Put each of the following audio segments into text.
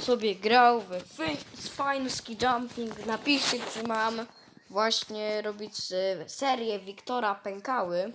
sobie grał w fi- fajny ski jumping. Napiszcie, czy mam właśnie robić y, serię Wiktora Pękały.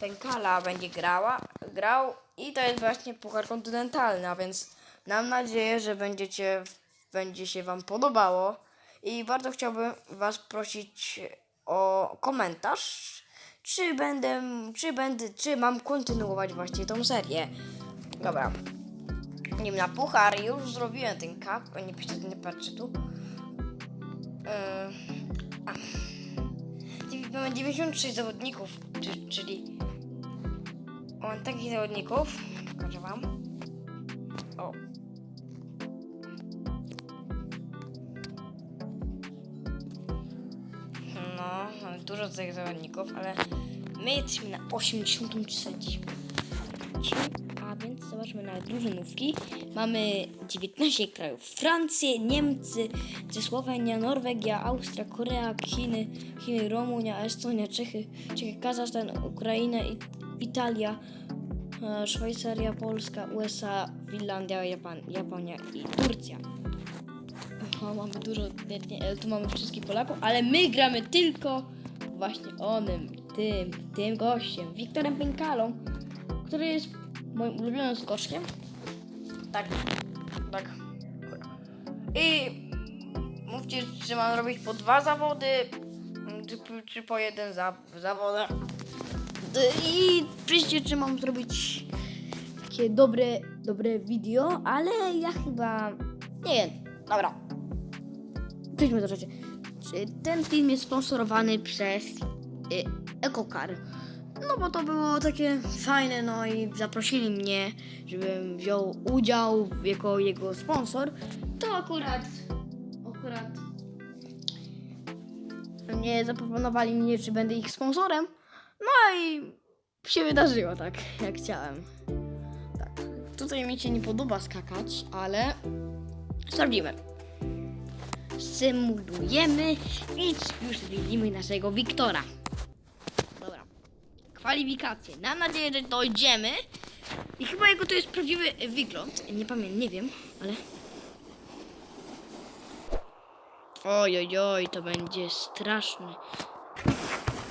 Pękala będzie grała, grał i to jest właśnie puchar kontynentalny, a więc mam nadzieję, że będziecie, będzie się wam podobało i bardzo chciałbym was prosić o komentarz, czy będę, czy będę, czy mam kontynuować właśnie tą serię. Dobra. Wiem, na puchar już zrobiłem ten kap, o nie, nie patrzę tu. Yy, Mamy 96 zawodników, czy, czyli Mam takich zawodników. Pokażę wam. O. No, mamy dużo tych zawodników, ale my jesteśmy na 83. A więc zobaczmy na drużynówki. Mamy 19 krajów. Francję, Niemcy, Słowenia, Norwegia, Austria, Korea, Chiny, Chiny, Rumunia, Estonia, Czechy, Czechy Kazachstan, Ukraina, Italia, e, Szwajcaria, Polska, USA, Finlandia, Japan, Japonia i Turcja. O, mamy dużo, e, tu mamy wszystkich Polaków, ale my gramy tylko właśnie onym, tym, tym gościem, Wiktorem Pękalą, który jest moim ulubionym skoczkiem. Tak, tak. I mówcie, czy mam robić po dwa zawody, czy, czy po jeden za, zawodach. I piszcie, czy mam zrobić takie dobre, dobre video, ale ja chyba nie wiem. Dobra. Przejdźmy do rzeczy. Czy ten film jest sponsorowany przez y, EcoCar? No bo to było takie fajne, no i zaprosili mnie, żebym wziął udział jako jego sponsor. To akurat, akurat nie zaproponowali mnie, czy będę ich sponsorem. No i się wydarzyło tak, jak chciałem. Tak. Tutaj mi się nie podoba skakać, ale sprawdzimy. Symulujemy i już widzimy naszego Wiktora. Kwalifikacje. Mam nadzieję, że dojdziemy. I chyba jego to jest prawdziwy wygląd. Nie pamiętam, nie wiem, ale... Oj, oj, oj, to będzie straszny.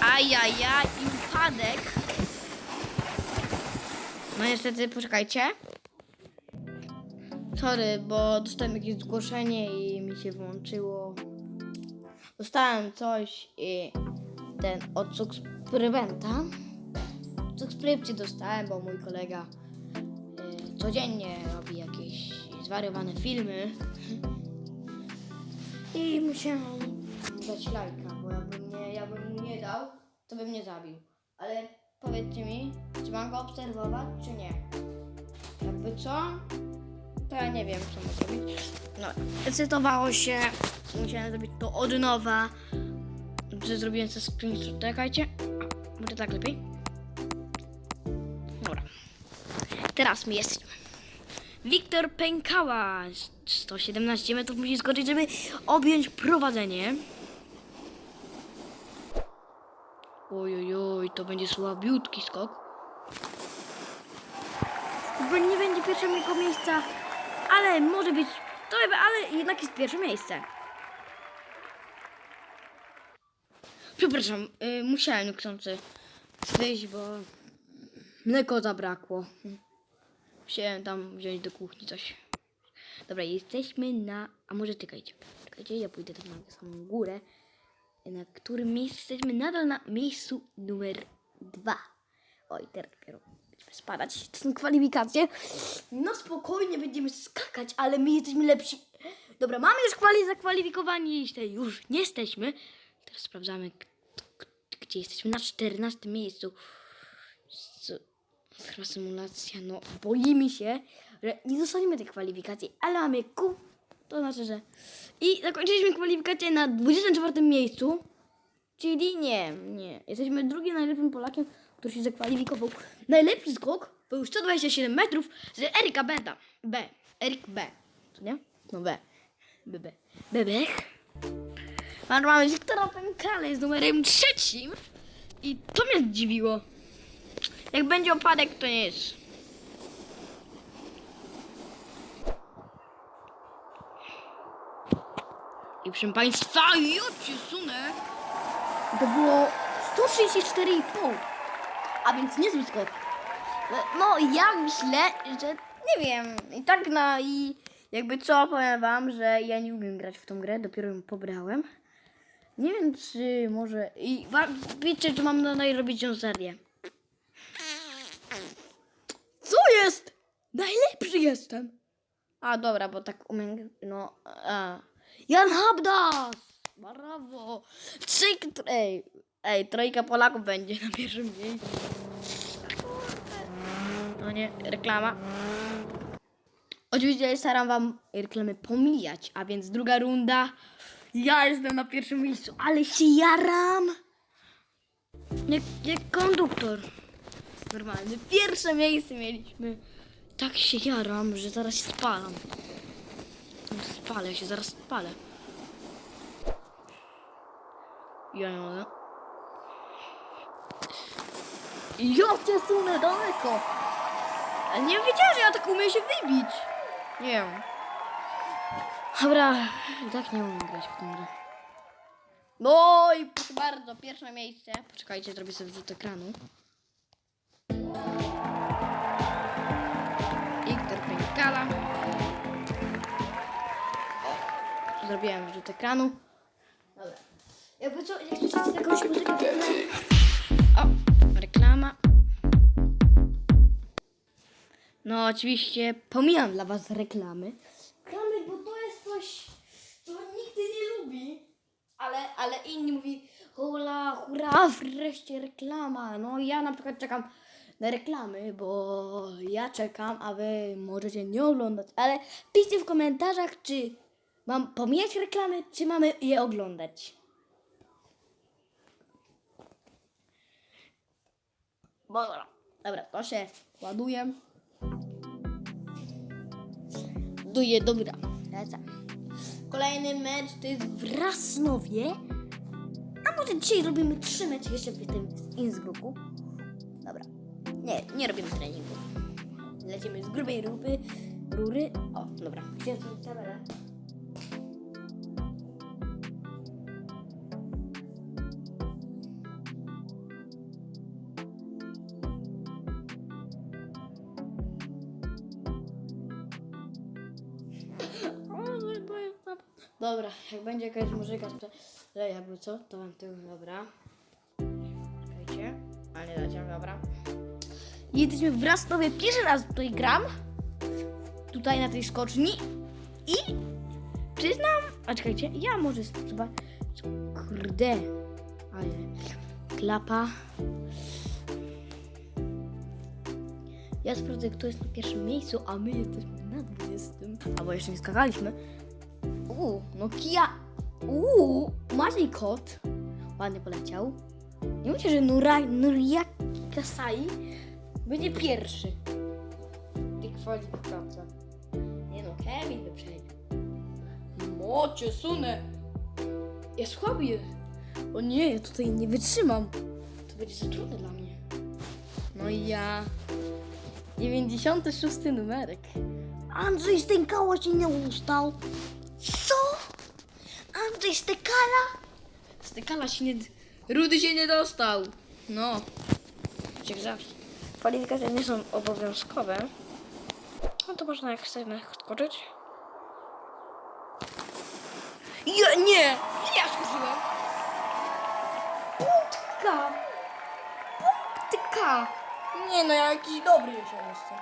Ajajaj, i upadek. No niestety, poczekajcie. Sorry, bo dostałem jakieś zgłoszenie i mi się włączyło. Dostałem coś i ten od subskrybenta. Subskrypcji dostałem, bo mój kolega y, codziennie robi jakieś zwariowane filmy. I musiałam dać lajka, bo jakbym, nie, jakbym mu nie dał, to bym mnie zabił. Ale powiedzcie mi, czy mam go obserwować, czy nie? Jakby co? To ja nie wiem, co mam zrobić. No, decydowało się, musiałem zrobić to od nowa. Że zrobiłem sobie screenshot. Czekajcie. Może tak lepiej? Teraz my jesteśmy. Wiktor Pękała. 117 metrów musi skoczyć, żeby objąć prowadzenie. Oj, oj, to będzie słabiutki skok. Bo nie będzie pierwszego miejsca, ale może być, to ale jednak jest pierwsze miejsce. Przepraszam, y, musiałem chcący wyjść, bo mleko zabrakło. Musiałem tam wziąć do kuchni coś. Dobra, jesteśmy na... A może czekajcie. Czekajcie, ja pójdę tam na samą górę. Na którym miejscu jesteśmy? Nadal na miejscu numer dwa. Oj, teraz dopiero będziemy spadać. To są kwalifikacje. No spokojnie będziemy skakać, ale my jesteśmy lepsi. Dobra, mamy już kwali zakwalifikowani, jeśli już nie jesteśmy. Teraz sprawdzamy, gdzie jesteśmy. Na 14 miejscu. Chyba symulacja, no boimy się, że nie dostaniemy tej kwalifikacji, ale mamy Q, to znaczy, że... I zakończyliśmy kwalifikację na 24 miejscu, czyli nie, nie, jesteśmy drugim najlepszym Polakiem, który się zakwalifikował. Najlepszy skok był 127 metrów z Erika Beda, B, Erik B, co nie? No B, B, B, Bebech. Mamy Wiktora Pękale z numerem trzecim i to mnie zdziwiło. Jak będzie opadek, to jest I proszę Państwa, ja przesunę. To było 164,5. A więc niezły skok. No, no, ja myślę, że nie wiem. I tak na i jakby co powiem Wam, że ja nie umiem grać w tą grę, dopiero ją pobrałem. Nie wiem, czy może. I wiecie, czy mam na robić ją serię. Jestem. A dobra, bo tak umiem. No. A. Jan Habdas! Brawo! Trzyk, ej, ej, trojka Polaków będzie na pierwszym miejscu. No nie, reklama. Oczywiście staram wam reklamy pomijać, a więc druga runda. Ja jestem na pierwszym miejscu, ale się jaram. Jak, jak konduktor. Normalny. Pierwsze miejsce mieliśmy. Tak się jaram, że zaraz się spalam. Spalę się, zaraz spalę. Ja nie mogę. Ja cię sunę daleko. Ale nie wiedziałem, że ja tak umiem się wybić. Nie wiem. Dobra, tak nie umiem grać w tą grę. No i proszę bardzo, pierwsze miejsce. Poczekajcie, zrobię sobie rzut ekranu. Zrobiłem rzut ekranu. Dobra. Jakby co, jak chcecie jakąś muzykę tle. O, reklama. No oczywiście pomijam dla was reklamy. Reklamy, bo to jest coś, co nikt nie lubi. Ale, ale inni mówi, hola, hurra, wreszcie reklama. No ja na przykład czekam na reklamy, bo ja czekam, a wy możecie nie oglądać. Ale piszcie w komentarzach, czy mam pomijać reklamy, czy mamy je oglądać. Dobra, dobra, to się ładuje. Ładuje, dobra, lecę. Kolejny mecz to jest w Rasnowie. A może dzisiaj robimy trzy mecze jeszcze w tym Innsbrucku? Dobra. Nie, nie robimy treningu. Lecimy z grubej rury. Rury. O, dobra. Gdzie jest kamerę? Dobra, jak będzie jakaś muzyka, to jakby co, to mam tył, dobra. Czekajcie, ale nie leciałem, dobra. Jesteśmy w Rastowie, pierwszy raz tutaj gram. Tutaj na tej skoczni. I przyznam, a czekajcie, ja może chyba, kurde, ale klapa. Ja sprawdzę, kto jest na pierwszym miejscu, a my jesteśmy na 20. Albo jeszcze nie skakaliśmy. Uuu, no Kia. Uuu, Maciej kot. Ładnie poleciał. Nie myślę, że Nura, Nuria Kasai będzie pierwszy. Tej kwalifikacji. Nie no, Kevin wyprzedził. Mocie, sunę. Ja jest. O nie, ja tutaj nie wytrzymam. To będzie za trudne dla mnie. No i ja. 96 numerek. Andrzej Stękała się nie ustał. Co? Andrzej Stykala? Stykala się nie... Rudy się nie dostał. No. Jak zawsze. Kwalifikacje nie są obowiązkowe. No to można jak chcemy skoczyć. Ja nie! Ja skoczyłem! Punktka! Punktka! Nie no, ja jakiś dobry już jestem.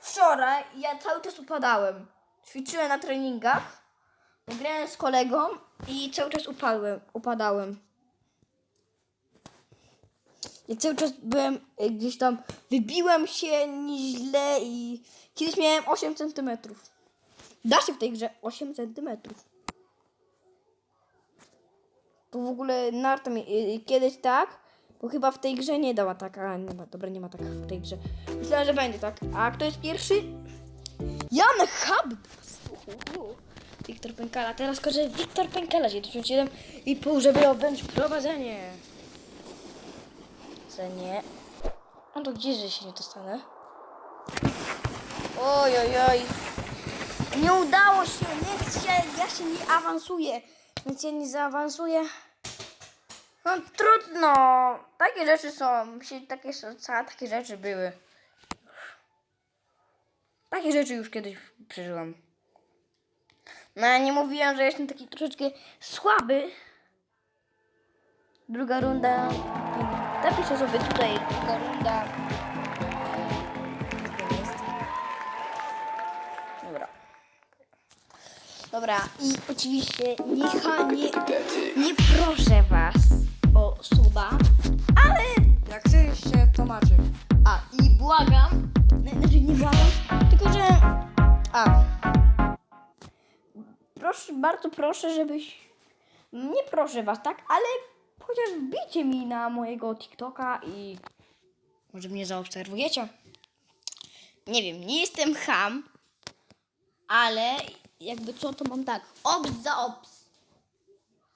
Wczoraj ja cały czas upadałem. Ćwiczyłem na treningach. Grałem z kolegą i cały czas upadłem, upadałem. I cały czas byłem y, gdzieś tam, wybiłem się nieźle i kiedyś miałem 8 cm. Da się w tej grze 8 cm. To w ogóle narto mi y, kiedyś tak, bo chyba w tej grze nie dała tak, a nie ma, dobra, nie ma tak w tej grze. Myślałem, że będzie tak. A kto jest pierwszy? Jan Habdas. Wiktor Pękala. Teraz kończę Wiktor Pękala 97 i pół, żeby objąć prowadzenie. Co nie? No to gdzie, że się nie dostanę? Oj, oj, oj. Nie udało się, nie chcę, ja się nie awansuję. Więc ja nie zaawansuję. No trudno. Takie rzeczy są. Takie, są- takie rzeczy były. Takie rzeczy już kiedyś przeżyłam. No ja nie mówiłem, że jestem taki troszeczkę słaby. Druga runda. Napiszę sobie tutaj druga runda. Dobra. Dobra, i oczywiście nie, nie, nie proszę was suba, ale jak chcecie, to macie. A, i błagam, znaczy nie błagam, tylko że... A, proszę, bardzo proszę, żebyś... Nie proszę was, tak? Ale chociaż wbijcie mi na mojego TikToka i może mnie zaobserwujecie. Nie wiem, nie jestem ham, ale jakby co, to mam tak. Ops za ops.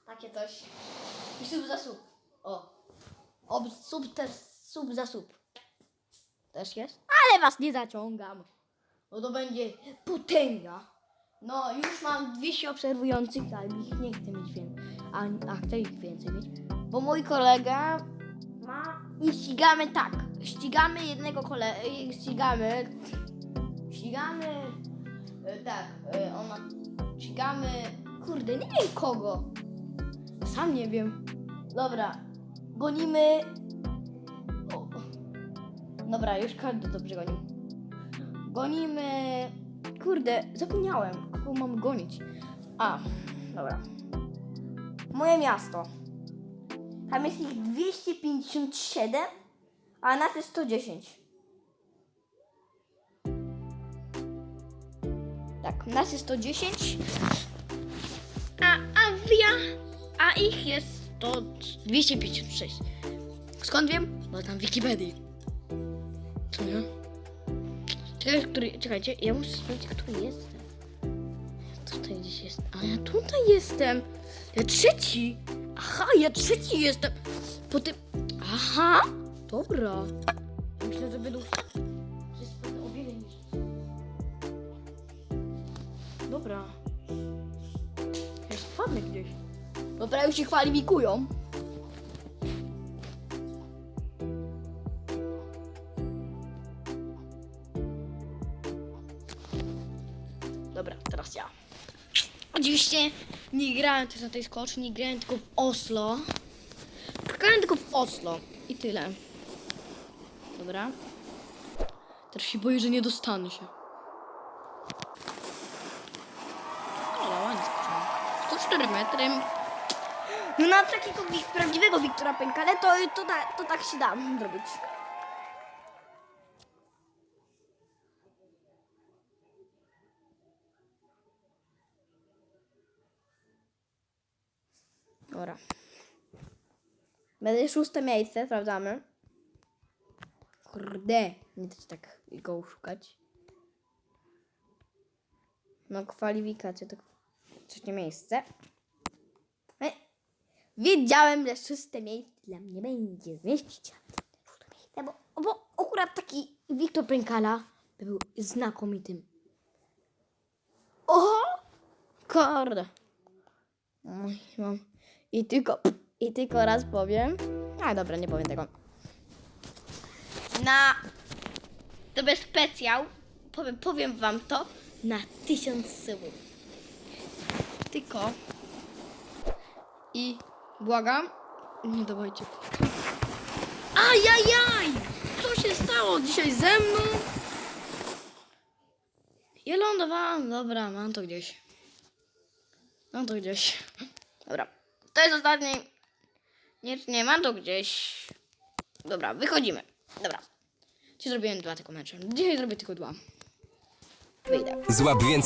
Takie coś. I sub za sub. O. Ops, sub też, sub za sub. Też jest? Ale was nie zaciągam. No to będzie potęga. No, już mam 200 obserwujących, ale ich nie chcę mieć więcej. A, a chcę ich więcej mieć. Bo mój kolega ma... I ścigamy tak. Ścigamy jednego kolegę. Ścigamy... Ścigamy... e, Tak, e, on ma... Ścigamy... Kurde, nie wiem kogo. Sam nie wiem. Dobra. Gonimy... O. Dobra, już każdy dobrze gonił. Gonimy... Kurde, zapomniałem, kogo mam gonić. A, dobra. Moje miasto. Tam jest ich 257, a nas jest 110. Tak, nas jest 110, a, a ja, a ich jest 100, 256. Skąd wiem? Bo tam w Wikipedii. Co nie? Czekaj, który, czekajcie, ja muszę sprawdzić, który jestem. Tutaj gdzieś jest. A ja tutaj jestem. Ja trzeci. Aha, ja trzeci jestem. Po tym. Aha, dobra. Myślę, że będą. jest o wiele niż. Dobra. Ja spadnę gdzieś. Dobra, już się kwalifikują. Dobra, teraz ja. Oczywiście nie grałem też na tej skoczni, grałem tylko w Oslo. Grałem tylko w Oslo i tyle. Dobra. Teraz się boję, że nie dostanę się. Ale ładnie skoczyłem. 104 metry. No na takiego prawdziwego Wiktora Pękale to, to, to tak się da zrobić. Dobra. Będę szóste miejsce, sprawdzamy. Kurde, nie da się tak go szukać. No, kwalifikacje to trzecie miejsce. Wiedziałem, że szóste miejsce dla mnie będzie zmieścić. Bo, bo akurat taki Wiktor Pękala by był znakomitym. Oho! Kurde. Mam. I tylko, I tylko raz powiem. A dobra, nie powiem tego. Na. To bez specjał. Powiem, powiem wam to na tysiąc subów. Tylko. I błagam. Nie dawajcie. Ajajaj! Co się stało dzisiaj ze mną? Ja lądowałam. Dobra, mam to gdzieś. Mam to gdzieś. Dobra. To jest ostatni. Nie, nie, mam to gdzieś. Dobra, wychodzimy. Dobra. Dzisiaj zrobiłem dwa tylko mecze. Dzisiaj zrobię tylko dwa. Wyjdę. Złap więcej